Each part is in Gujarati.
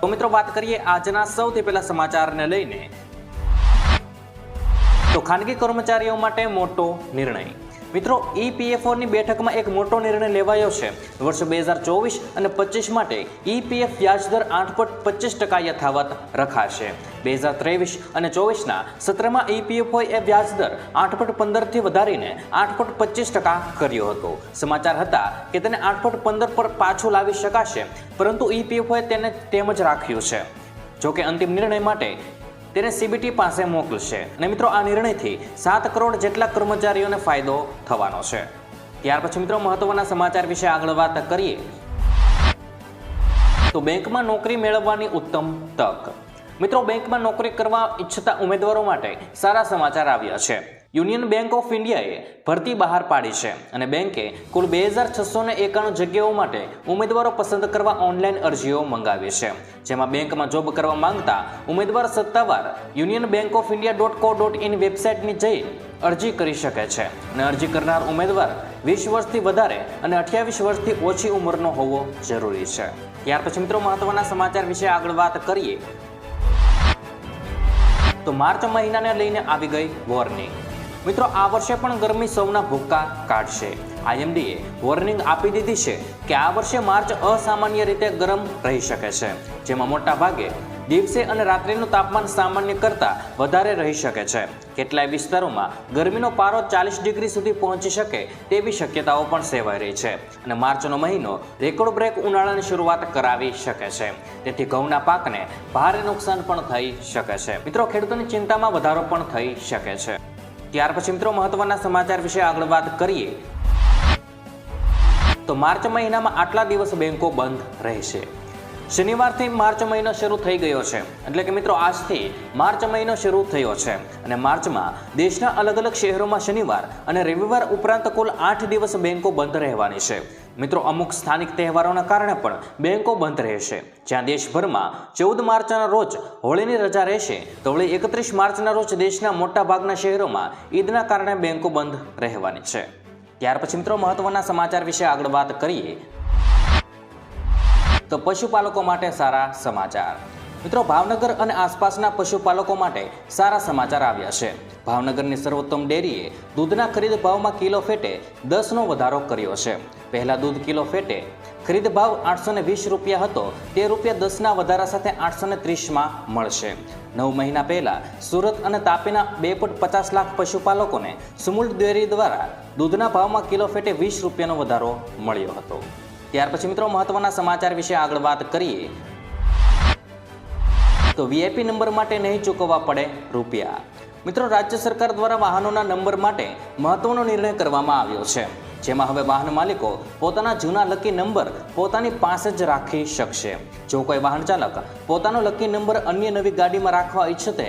તો મિત્રો વાત કરીએ આજના સૌથી પહેલા સમાચારને લઈને. તો ખાનગી કર્મચારીઓ માટે મોટો નિર્ણય. મિત્રો ઈપીએફઓની બેઠકમાં એક મોટો નિર્ણય લેવાયો છે. વર્ષ બે હજાર ચોવીસ અને પચીસ માટે ઈપીએફ વ્યાજદર આઠ પોઈન્ટ પચીસ ટકા યથાવત રખાશે. બે હજાર ત્રેવીસ અને ચોવીસના સત્રમાં ઈપીએફઓએ એ વ્યાજદર આઠ પોઈન્ટ પંદરથી વધારીને આઠ પોઈન્ટ પચીસ ટકા કર્યો હતો. સમાચાર હતા કે તેને આઠ પોઈન્ટ પંદર પર પાછું લાવી શકાશે, પરંતુ ઈપીએફઓએ તેને તેમ જ રાખ્યું છે. જોકે અંતિમ નિર્ણય માટે તેને સીબીટી પાસે મોકલશે. અને મિત્રો, આ નિર્ણયથી સાત કરોડ જેટલા કર્મચારીઓને ફાયદો થવાનો છે. ત્યાર પછી મિત્રો, મહત્વના સમાચાર વિશે આગળ વાત કરીએ. તો બેંકમાં નોકરી મેળવવાની ઉત્તમ તક. મિત્રો, બેંકમાં નોકરી કરવા ઈચ્છતા ઉમેદવારો માટે સારા સમાચાર આવ્યા છે. યુનિયન બેંક ઓફ ઇન્ડિયાએ ભરતી બહાર પાડી છે અને બેંકે કુલ બે હજાર છસો ને એકાણું જગ્યાઓ માટે ઉમેદવારો પસંદ કરવા ઓનલાઈન અરજીઓ મંગાવી છે. જેમાં બેંકમાં જોબ કરવા માંગતા ઉમેદવાર સત્તાવાર Union Bank of India dot co dot in વેબસાઇટની જઈ અરજી કરી શકે છે અને અરજી કરનાર ઉમેદવાર વીસ વર્ષથી વધારે અને અઠ્યાવીસ વર્ષથી ઓછી ઉંમરનો હોવો જરૂરી છે. ત્યાર પછી મિત્રો મહત્વના સમાચાર વિશે આગળ વાત કરીએ. તો માર્ચ મહિનાને લઈને આવી ગઈ વોર્નિંગ. મિત્રો, આ વર્ષે પણ ગરમી સૌના ભૂક્કા કાઢશે. આઈએમડીએ વોર્નિંગ આપી દીધી છે કે આ વર્ષે માર્ચ અસામાન્ય રીતે ગરમ રહી શકે છે, જેમાં મોટા ભાગે દિવસે અને રાત્રિનું તાપમાન સામાન્ય કરતાં વધારે રહી શકે છે. કેટલાય વિસ્તારોમાં ગરમીનો પારો ચાલીસ ડિગ્રી સુધી પહોંચી શકે તેવી શક્યતાઓ પણ સેવાઈ રહી છે અને માર્ચનો મહિનો રેકોર્ડ બ્રેક ઉનાળાની શરૂઆત કરાવી શકે છે. તેથી ઘઉંના પાકને ભારે નુકસાન પણ થઈ શકે છે. મિત્રો, ખેડૂતોની ચિંતામાં વધારો પણ થઈ શકે છે. ત્યાર પછી મિત્રો મહત્વના સમાચાર વિશે આગળ વાત કરીએ. તો માર્ચ મહિનામાં આટલા દિવસ બેંકો બંધ રહેશે. શનિવારથી માર્ચ મહિનો શરૂ થઈ ગયો છે. એટલે કે મિત્રો આજથી માર્ચ મહિનો શરૂ થયો છે. અને માર્ચમાં દેશના અલગ અલગ શહેરોમાં શનિવાર અને રવિવાર ઉપરાંત કુલ આઠ દિવસ બેંકો બંધ રહેવાની છે. મિત્રો, અમુક સ્થાનિક તહેવારોના કારણે પણ બેંકો બંધ રહેશે. જ્યાં દેશભરમાં ચૌદ માર્ચના રોજ હોળીની રજા રહેશે, તો વળી એકત્રીસ માર્ચના રોજ દેશના મોટા ભાગના શહેરોમાં ઈદના કારણે બેંકો બંધ રહેવાની છે. ત્યાર પછી મિત્રો, મહત્વના સમાચાર વિશે આગળ વાત કરીએ. તો પશુપાલકો માટે સારા સમાચાર. મિત્રો, ભાવનગર અને આસપાસના પશુપાલકો માટે સારા સમાચાર આવ્યા છે. ભાવનગરની સર્વોત્તમ ડેરીએ દૂધના ખરીદ ભાવમાં કિલો ફેટે દસનો વધારો કર્યો છે. પહેલા દૂધ કિલો ફેટે ખરીદ ભાવ આઠસો ને વીસ રૂપિયા હતો, તે રૂપિયા દસના વધારા સાથે આઠસો ને ત્રીસમાં મળશે. નવ મહિના પહેલા સુરત અને તાપીના બે પોઈન્ટ પચાસ લાખ પશુપાલકોને સુમુલ ડેરી દ્વારા દૂધના ભાવમાં કિલો ફેટે વીસ રૂપિયાનો વધારો મળ્યો હતો. ત્યાર પછી મિત્રો, મહત્વના સમાચાર વિશે આગળ વાત કરીએ. તો વીઆઈપી નંબર માટે નહીં ચૂકવવા પડે રૂપિયા. મિત્રો, રાજ્ય સરકાર દ્વારા વાહનોના નંબર માટે મહત્વનો નિર્ણય કરવામાં આવ્યો છે. જેમાં હવે વાહન માલિકો પોતાના જૂના લકી નંબર પોતાની પાસે જ રાખી શકશે. જો કોઈ વાહન ચાલક પોતાનો લકી નંબર અન્ય નવી ગાડીમાં રાખવા ઈચ્છતે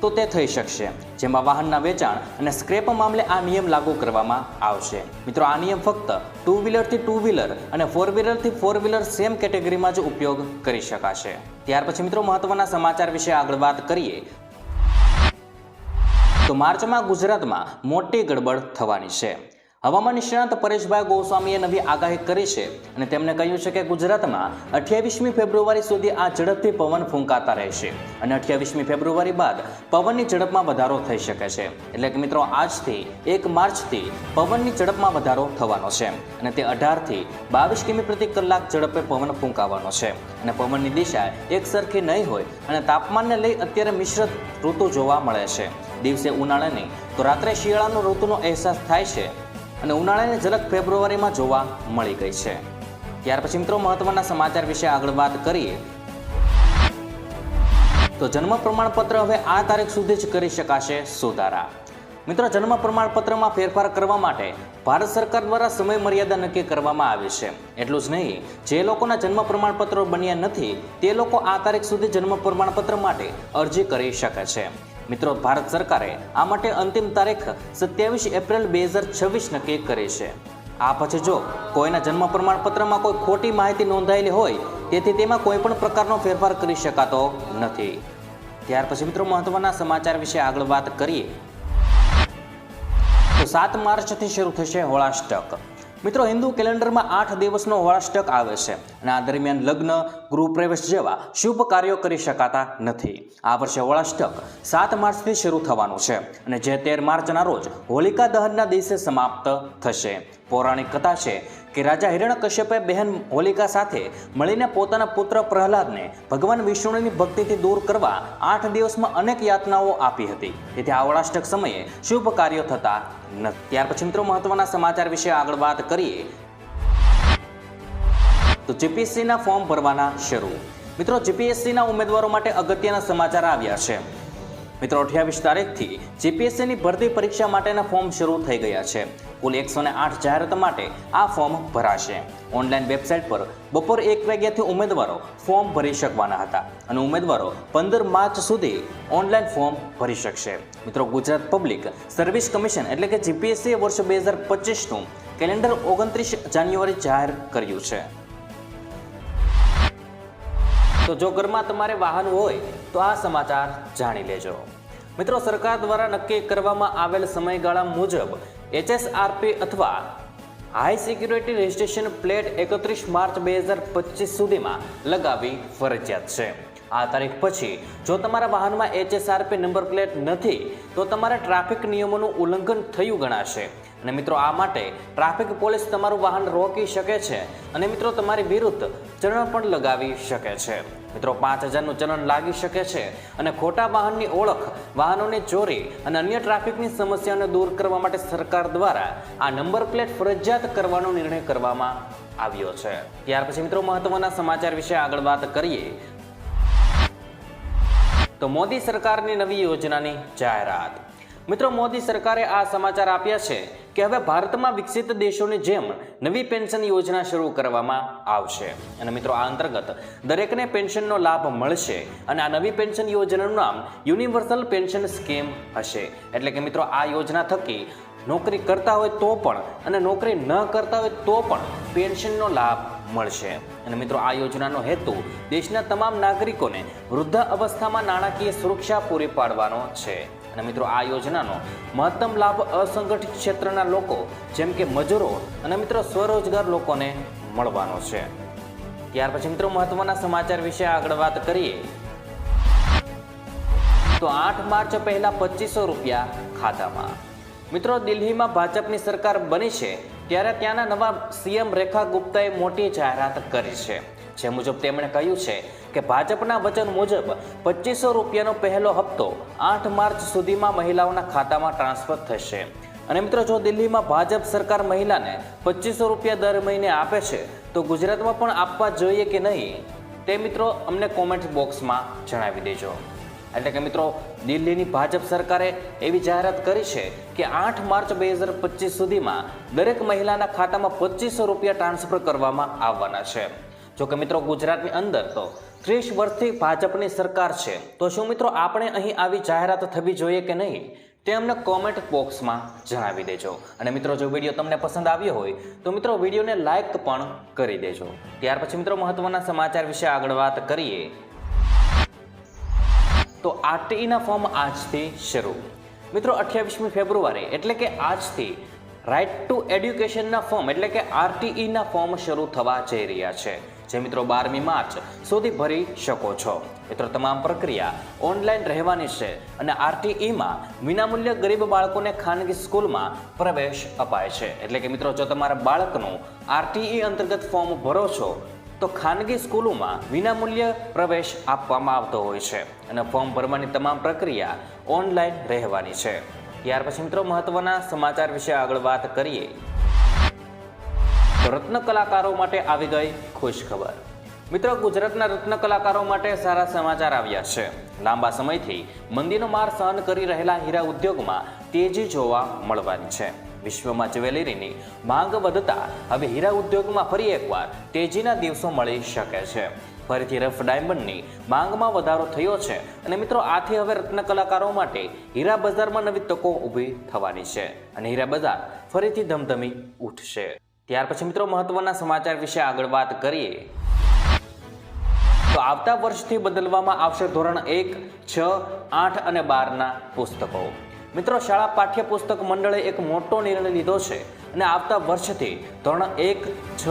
તો તે થઈ શકશે. જેમાં વાહનના વેચાણ અને સ્ક્રેપ મામલે આ નિયમ લાગુ કરવામાં આવશે. મિત્રો, આ નિયમ ફક્ત ટુ વ્હીલરથી ટુ વ્હીલર અને ફોર વ્હીલરથી ફોર વ્હીલર સેમ કેટેગરીમાં જ ઉપયોગ કરી શકાશે. ત્યાર પછી મિત્રો, મહત્વના સમાચાર વિશે આગળ વાત કરીએ. તો માર્ચમાં ગુજરાતમાં મોટી ગડબડ થવાની છે. હવામાન નિષ્ણાત પરેશભાઈ ગોસ્વામીએ નવી આગાહી કરી છે અને તેમણે કહ્યું છે કે ગુજરાતમાં અઠ્યાવીસમી ફેબ્રુઆરી સુધી આ ઝડપથી પવન ફૂંકાતા રહેશે અને અઠ્યાવીસમી ફેબ્રુઆરી બાદ પવનની ઝડપમાં વધારો થઈ શકે છે. એટલે કે મિત્રો, આજથી એક માર્ચથી પવનની ઝડપમાં વધારો થવાનો છે અને તે અઢારથી બાવીસ કિમી પ્રતિ કલાક ઝડપે પવન ફૂંકાવાનો છે. અને પવનની દિશા એક સરખી નહીં હોય અને તાપમાનને લઈ અત્યારે મિશ્ર ઋતુ જોવા મળે છે. દિવસે ઉનાળાની તો રાત્રે શિયાળાનો ઋતુનો અહેસાસ થાય છે અને ઉનાળાની ઝલક ફેબ્રુઆરીમાં જોવા મળી ગઈ છે. ત્યાર પછી મિત્રો, મહત્વના સમાચાર વિશે આગળ વાત કરીએ. તો જન્મ પ્રમાણપત્ર હવે આ તારીખ સુધી જ કરી શકાશે સુધારા. મિત્રો, જન્મ પ્રમાણપત્રમાં ફેરફાર કરવા માટે ભારત સરકાર દ્વારા સમય મર્યાદા નક્કી કરવામાં આવી છે. એટલું જ નહીં, જે લોકોના જન્મ પ્રમાણપત્રો બન્યા નથી, તે લોકો આ તારીખ સુધી જન્મ પ્રમાણપત્ર માટે અરજી કરી શકે છે. મિત્રો, ભારત સરકારે આ માટે અંતિમ તારીખ સત્યાવીસ એપ્રિલ બે હજાર છવ્વીસ નક્કી કરી છે. આ પછી જો કોઈના જન્મ પ્રમાણપત્રમાં કોઈ ખોટી માહિતી નોંધાયેલી હોય, તેથી તેમાં કોઈ પણ પ્રકારનો ફેરફાર કરી શકાતો નથી. ત્યાર પછી મિત્રો, મહત્વના સમાચાર વિશે આગળ વાત કરીએ. તો સાત માર્ચથી શરૂ થશે હોળાષ્ટક. મિત્રો, હિન્દુ કેલેન્ડરમાં આઠ દિવસનો હોળાષ્ટક આવે છે અને આ દરમિયાન લગ્ન, ગૃહપ્રવેશ જેવા શુભ કાર્યો કરી શકાતા નથી. આ વર્ષે વળાષ્ટક સાત માર્ચથી શરૂ થવાનું છે અને જે તેર માર્ચના રોજ હોલિકા દહનના દિવસે સમાપ્ત થશે. પૌરાણિક કથા છે કે રાજા હિરણ્યકશ્યપે બહેન હોલિકા સાથે મળીને પોતાના પુત્ર પ્રહલાદને ભગવાન વિષ્ણુની ભક્તિથી દૂર કરવા આઠ દિવસમાં અનેક યાતનાઓ આપી હતી. તેથી આવળાષ્ટક સમયે શુભ કાર્યો થતા નથી ત્યાર પછી મિત્રો મહત્વના સમાચાર વિશે આગળ વાત કરીએ. તો જીપીએસસીના ફોર્મ ભરવાના શરૂ. મિત્રો, જીપીએસસીના ઉમેદવારો માટે અગત્યના સમાચાર આવ્યા છે. મિત્રો, અઠ્યાવીસ તારીખથી જીપીએસસીની ભરતી પરીક્ષા માટેના ફોર્મ શરૂ થઈ ગયા છે. કુલ એકસો ને આઠ જાહેરાત માટે આ ફોર્મ ભરાશે. ઓનલાઈન વેબસાઇટ પર બપોર એક વાગ્યાથી ઉમેદવારો ફોર્મ ભરી શકવાના હતા અને ઉમેદવારો પંદર માર્ચ સુધી ઓનલાઈન ફોર્મ ભરી શકશે. મિત્રો, ગુજરાત પબ્લિક સર્વિસ કમિશન એટલે કે જીપીએસસીએ વર્ષ બે હજાર પચીસનું કેલેન્ડર ઓગણત્રીસ જાન્યુઆરી જાહેર કર્યું છે. તો જો ઘરમાં તમારે વાહન હોય, તો આ સમાચાર જાણી લેજો. મિત્રો, સરકાર દ્વારા નક્કી કરવામાં આવેલ સમયગાળા મુજબ એચએસઆરપી અથવા હાઈ સિક્યુરિટી રજિસ્ટ્રેશન પ્લેટ એકત્રીસ માર્ચ બે હજાર પચીસ સુધીમાં લગાવવી ફરજિયાત છે. આ તારીખ પછી, જો તમારા વાહનમાં એચએસઆરપી નંબર પ્લેટ નથી, તો તમારે ટ્રાફિક નિયમોનું ઉલ્લંઘન થયું ગણાશે. અને મિત્રો, આ માટે ટ્રાફિક પોલીસ તમારું વાહન રોકી શકે છે અને મિત્રો, તમારી વિરુદ્ધ ચરણ પણ લગાવી શકે છે. મિત્રો, પાંચ હજારનું ચલણ લાગી શકે છે અને ખોટા વાહનની ઓળખ, વાહનોની ચોરી અને અન્ય ટ્રાફિકની સમસ્યાઓને દૂર કરવા માટે સરકાર દ્વારા આ નંબર પ્લેટ ફરજિયાત કરવાનો નિર્ણય કરવામાં આવ્યો છે. ત્યાર પછી મિત્રો, મહત્વના સમાચાર વિશે આગળ વાત કરીએ. તો મોદી સરકારની નવી યોજનાની જાહેરાત. મિત્રો, મોદી સરકારે આ સમાચાર આપ્યા છે કે હવે ભારતમાં વિકસિત દેશોની જેમ નવી પેન્શન યોજના શરૂ કરવામાં આવશે. અને મિત્રો, આ અંતર્ગત દરેકને પેન્શનનો લાભ મળશે અને આ નવી પેન્શન યોજનાનું નામ યુનિવર્સલ પેન્શન સ્કીમ હશે. એટલે કે મિત્રો, આ યોજના થકી નોકરી કરતા હોય તો પણ અને નોકરી ન કરતા હોય તો પણ પેન્શનનો લાભ મળશે. અને મિત્રો, આ યોજનાનો હેતુ દેશના તમામ નાગરિકોને વૃદ્ધ અવસ્થામાં નાણાકીય સુરક્ષા પૂરી પાડવાનો છે. અને મિત્રો, આ યોજનાનો મહત્તમ લાભ અસંગઠિત ક્ષેત્રના લોકો, જેમ કે મજૂરો અને મિત્રો સ્વરોજગાર લોકોને મળવાનો છે. ત્યાર પછી મિત્રો, મહત્વના સમાચાર વિશે આગળ વાત કરીએ. તો આઠ માર્ચ પહેલા પચીસો રૂપિયા ખાતામાં. મિત્રો, દિલ્હીમાં ભાજપની સરકાર બની છે, ત્યારે ત્યાંના નવા સીએમ રેખા ગુપ્તાએ મોટી જાહેરાત કરી છે. જે મુજબ તેમણે કહ્યું છે કે ભાજપના વચન મુજબ પચીસો રૂપિયાનો પહેલો હપ્તો આઠ માર્ચ સુધીમાં મહિલાઓના ખાતામાં ટ્રાન્સફર થશે. અને મિત્રો, જો દિલ્હીમાં ભાજપ સરકાર મહિલાને પચીસો રૂપિયા દર મહિને આપે છે, તો ગુજરાતમાં પણ આપવા જોઈએ કે નહીં, તે મિત્રો અમને કોમેન્ટ બોક્સમાં જણાવી દેજો. એટલે કે મિત્રો, દિલ્હીની ભાજપ સરકારે એવી જાહેરાત કરી છે કે આઠ માર્ચ બે હજાર પચીસ સુધીમાં દરેક મહિલાના ખાતામાં પચીસો રૂપિયા ટ્રાન્સફર કરવામાં આવવાના છે. જો કે મિત્રો ગુજરાતની અંદર તો ત્રીસ વર્ષથી ભાજપની સરકાર છે. તો શું મિત્રો આપણે અહીં આવી જાહેરાત થવી જોઈએ કે નહીં? તે અમને કોમેન્ટ બોક્સમાં જણાવી દેજો. અને મિત્રો જો વીડિયો તમને પસંદ આવ્યો હોય, તો મિત્રો વિડીયોને લાઇક પણ કરી દેજો. ત્યાર પછી મિત્રો મહત્વના સમાચાર વિશે આગળ વાત કરીએ. તો આરટીઈના ફોર્મ આજથી શરૂ. મિત્રો અઠ્યાવીસમી ફેબ્રુઆરી એટલે કે આજથી રાઇટ ટુ એડ્યુકેશનના ફોર્મ એટલે કે આરટીઈના ફોર્મ શરૂ થવા જઈ રહ્યા છે. જે મિત્રો બારમી માર્ચ સુધી ભરી શકો છો. મિત્રો, તમામ પ્રક્રિયા ઓનલાઈન રહેવાની છે અને આરટીઈમાં વિનામૂલ્ય ગરીબ બાળકોને ખાનગી સ્કૂલમાં પ્રવેશ અપાય છે. એટલે કે મિત્રો, જો તમારા બાળકનું આરટીઈ અંતર્ગત ફોર્મ ભરો છો, તો ખાનગી સ્કૂલોમાં વિનામૂલ્ય પ્રવેશ આપવામાં આવતો હોય છે અને ફોર્મ ભરવાની તમામ પ્રક્રિયા ઓનલાઈન રહેવાની છે. ત્યાર પછી મિત્રો, મહત્વના સમાચાર વિશે આગળ વાત કરીએ. રત્ન કલાકારો માટે આવી ગઈ ખુશ ખબર મિત્રો, ગુજરાતના રત્ન કલાકારો માટે સારા સમાચાર આવ્યા છે. લાંબા સમયથી મંદીનો માર સહન કરી રહેલા હીરા ઉદ્યોગમાં તેજી જોવા મળવાની છે. વિશ્વમાં જ્વેલરીની માંગ વધતા હવે હીરા ઉદ્યોગમાં ફરી એકવાર તેજીના દિવસો મળી શકે છે. ફરીથી રફ ડાયમંડની માંગમાં વધારો થયો છે અને મિત્રો, આથી હવે રત્ન કલાકારો માટે હીરા બજારમાં નવી તકો ઊભી થવાની છે અને હીરા બજાર ફરીથી ધમધમી ઉઠશે. ત્યાર પછી મિત્રો મહત્વના સમાચાર વિશે આગળ વાત કરીએ. તો આવતા વર્ષથી બદલવામાં આવશે ધોરણ એક, છ, આઠ અને બારના પુસ્તકો. મિત્રો, શાળા પાઠ્યપુસ્તક મંડળે એક મોટો નિર્ણય લીધો છે. અને આવતા વર્ષથી ધોરણ એક છ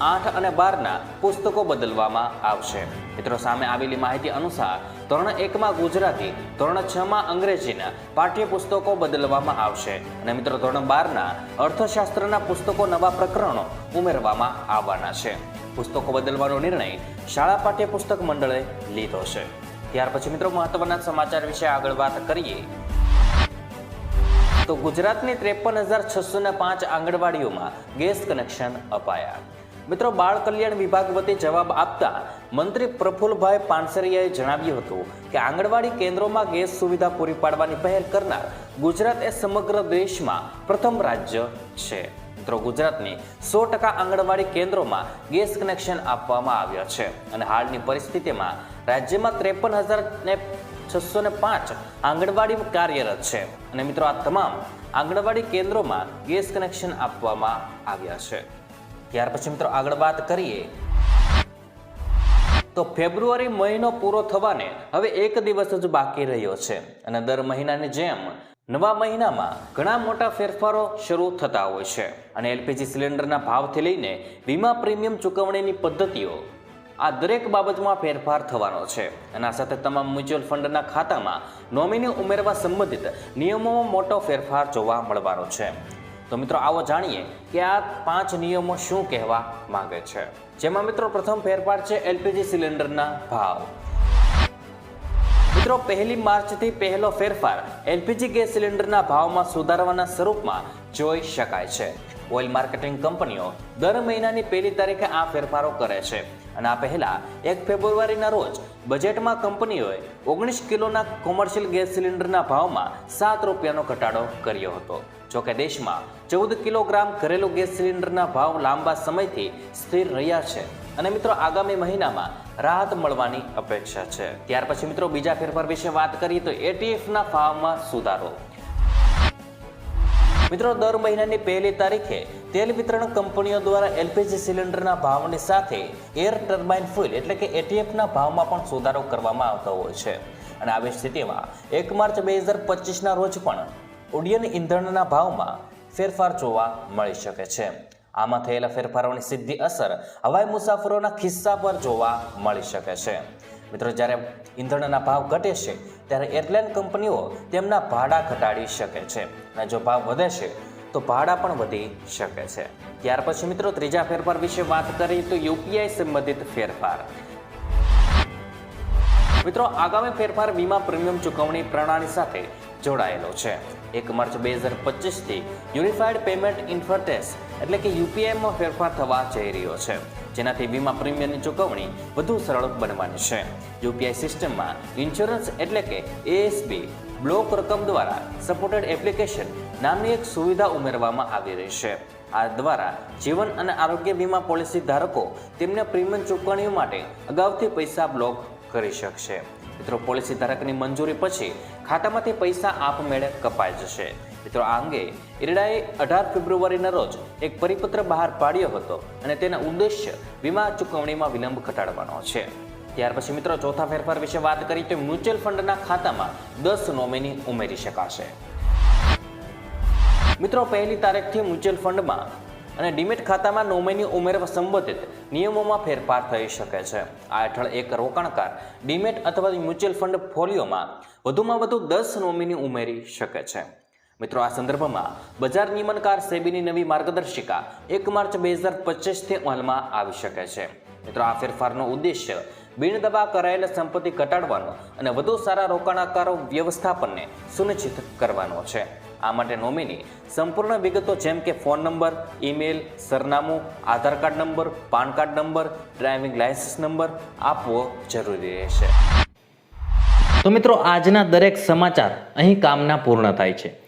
આઠ અને બારના પુસ્તકો બદલવામાં આવશે. મિત્રો, સામે આવેલી માહિતી અનુસાર ધોરણ એકમાં ગુજરાતી ધોરણ છમાં અંગ્રેજીના પાઠ્યપુસ્તકો બદલવામાં આવશે. અને મિત્રો ધોરણ બારના અર્થશાસ્ત્રના પુસ્તકો નવા પ્રકરણો ઉમેરવામાં આવવાના છે. પુસ્તકો બદલવાનો નિર્ણય શાળા પાઠ્યપુસ્તક મંડળે લીધો છે. ત્યાર પછી મિત્રો, મહત્વના સમાચાર વિશે આગળ વાત કરીએ. તો ગુજરાતની ત્રેપન હજાર છસો ને પાંચ આંગણવાડીઓમાં ગેસ કનેક્શન અપાયા. મિત્રો, બાળ કલ્યાણ વિભાગ વતી જવાબ આપતા મંત્રી પ્રફુલભાઈ પાનસરિયાએ જણાવ્યું હતું કે આંગણવાડી કેન્દ્રોમાં ગેસ સુવિધા પૂરી પાડવાની પહેલ કરનાર ગુજરાત એ સમગ્ર દેશમાં પ્રથમ રાજ્ય છે. મિત્રો, ગુજરાતની સો ટકા આંગણવાડી કેન્દ્રોમાં ગેસ કનેક્શન આપવામાં આવ્યા છે અને હાલની પરિસ્થિતિમાં રાજ્યમાં ત્રેપન હજાર ને છસો ને પાંચ આંગણવાડી કાર્યરત છે. અને મિત્રો આ તમામ આંગણવાડી કેન્દ્રોમાં ગેસ કનેક્શન આપવામાં આવ્યા છે. ત્યાર પછી મિત્રો આગળ વાત કરીએ. તો ફેબ્રુઆરી મહિનો પૂરો થવાને હવે એક દિવસ જ બાકી રહ્યો છે. અને દર મહિનાની જેમ નવા મહિનામાં ઘણા મોટા ફેરફારો શરૂ થતા હોય છે. અને એલપીજી સિલિન્ડરના ભાવથી લઈને વીમા પ્રીમિયમ ચૂકવણીની પદ્ધતિઓ આ દરેક બાબતમાં ફેરફાર થવાનો છે. આ સાથે તમામ મ્યુચ્યુઅલ ફંડના ખાતામાં નોમિની ઉમેરવા સંબંધિત નિયમોમાં મોટો ફેરફાર જોવા મળવાનો છે. તો મિત્રો, આવો જાણીએ કે આ પાંચ નિયમો શું કહેવા માંગે છે. જેમાં મિત્રો, પ્રથમ ફેરફાર છે એલપીજી સિલિન્ડરના ભાવ. મિત્રો, પહેલી માર્ચથી પહેલો ફેરફાર એલપીજી ગેસ સિલિન્ડરના ભાવમાં સુધારવાના સ્વરૂપમાં જોઈ શકાય છે. ઓઇલ માર્કેટિંગ કંપનીઓ દર મહિનાની પહેલી તારીખે આ ફેરફારો કરે છે. અને આ પહેલા એક ફેબ્રુઆરીના રોજ બજેટમાં કંપનીઓએ ઓગણીસ કિલોના કોમર્શિયલ ગેસ સિલિન્ડરના ભાવમાં સાત રૂપિયાનો ઘટાડો કર્યો હતો. જોકે દેશમાં ચૌદ કિલોગ્રામ ઘરેલું ગેસ સિલિન્ડરના ભાવ લાંબા સમયથી સ્થિર રહ્યા છે અને મિત્રો આગામી મહિનામાં રાહત મળવાની અપેક્ષા છે. ત્યાર પછી મિત્રો બીજા ફેરફાર વિશે વાત કરીએ તો એટીએફના ભાવમાં સુધારો. મિત્રો દર મહિનાની પહેલી તારીખે તેલ વિતરણ કંપનીઓ દ્વારા એલપીજી સિલિન્ડરના ભાવની સાથે એર ટર્બાઇન ફ્યુલ એટલે કે એટીએફના ભાવમાં પણ સુધારો કરવામાં આવતો હોય છે. અને આવી સ્થિતિમાં એક માર્ચ બે હજાર પચીસના રોજ પણ ઉડ્ડયન ઇંધણના ભાવમાં ફેરફાર જોવા મળી શકે છે. આમાં થયેલા ફેરફારોની સીધી અસર હવાઈ મુસાફરોના ખિસ્સા પર જોવા મળી શકે છે. મિત્રો, જ્યારે ઈંધણના ભાવ ઘટે છે, ત્યારે એરલાઇન કંપનીઓ તેમના ભાડા ઘટાડી શકે છે. અને જો ભાવ વધે છે તો ભાડા પણ વધી શકે છે. ત્યાર પછી મિત્રો, ત્રીજા ફેરફાર વિશે વાત કરીએ તો યુપીઆઈ સંબંધિત ફેરફાર. મિત્રો, આગામી ફેરફાર વીમા પ્રીમિયમ ચૂકવણી પ્રણાલી સાથે જોડાયેલો છે. એક માર્ચ બે હજાર પચીસથી યુનિફાઈડ પેમેન્ટ ઇન્ફરટેસ એટલે કે યુપીઆઈમાં ફેરફાર થવા જઈ રહ્યો છે. જેનાથી વીમા પ્રીમિયમની ચૂકવણી વધુ સરળ બનવાની છે. યુપીઆઈ સિસ્ટમમાં ઇન્સ્યોરન્સ એટલે કે એએસબી બ્લોક રકમ દ્વારા સપોર્ટેડ એપ્લિકેશન નામની એક સુવિધા ઉમેરવામાં આવી રહી છે. આ દ્વારા જીવન અને આરોગ્ય વીમા પોલિસી ધારકો તેમને પ્રીમિયમ ચૂકવણીઓ માટે અગાઉથી પૈસા બ્લોક કરી શકશે. મિત્રો પોલિસી ધારકની મંજૂરી પછી ખાતામાંથી પૈસા આપમેળે કપાઈ જશે. મિત્રો, આ અંગે ઇરડાએ અઢાર ફેબ્રુઆરીના રોજ એક પરિપત્ર બહાર પાડ્યો હતો અને તેના ઉદ્દેશ્ય વીમા ચૂકવણીમાં વિલંબ ઘટાડવાનો છે. ત્યાર પછી મિત્રો ચોથા ફેરફાર વિશે વાત કરીએ તો મ્યુચ્યુઅલ ફંડના ખાતામાં દસ નોમિની ઉમેરી શકાશે. મિત્રો પહેલી તારીખથી મ્યુચ્યુઅલ ફંડમાં અને ડીમેટ ખાતામાં નોમિની ઉમેરવા સંબંધિત નિયમોમાં ફેરફાર થઈ શકે છે. આ હેઠળ એક રોકાણકાર ડીમેટ અથવા મ્યુચ્યુઅલ ફંડ ફોલિયોમાં વધુમાં વધુ દસ નોમિની ઉમેરી શકે છે. મિત્રો આ સંદર્ભમાં બજાર નિયમનકાર સેબીની નવી માર્ગદર્શિકા એક માર્ચ બે હજાર પચીસથી અમલમાં આવી શકે છે. મિત્રો આ ફેરફારનો ઉદ્દેશ્ય બિનદબા કરાયેલ સંપત્તિ ઘટાડવાનો અને વધુ સારા રોકાણકારો વ્યવસ્થાપનને સુનિશ્ચિત કરવાનો છે. આ માટે નોમિની સંપૂર્ણ વિગતો જેમ કે ફોન નંબર, ઈમેલ, સરનામું, Aadhaar card number, PAN card number, driving licence number આપવો જરૂરી રહેશે. તો મિત્રો, આજના દરેક સમાચાર અહીં કામના પૂર્ણ થાય છે.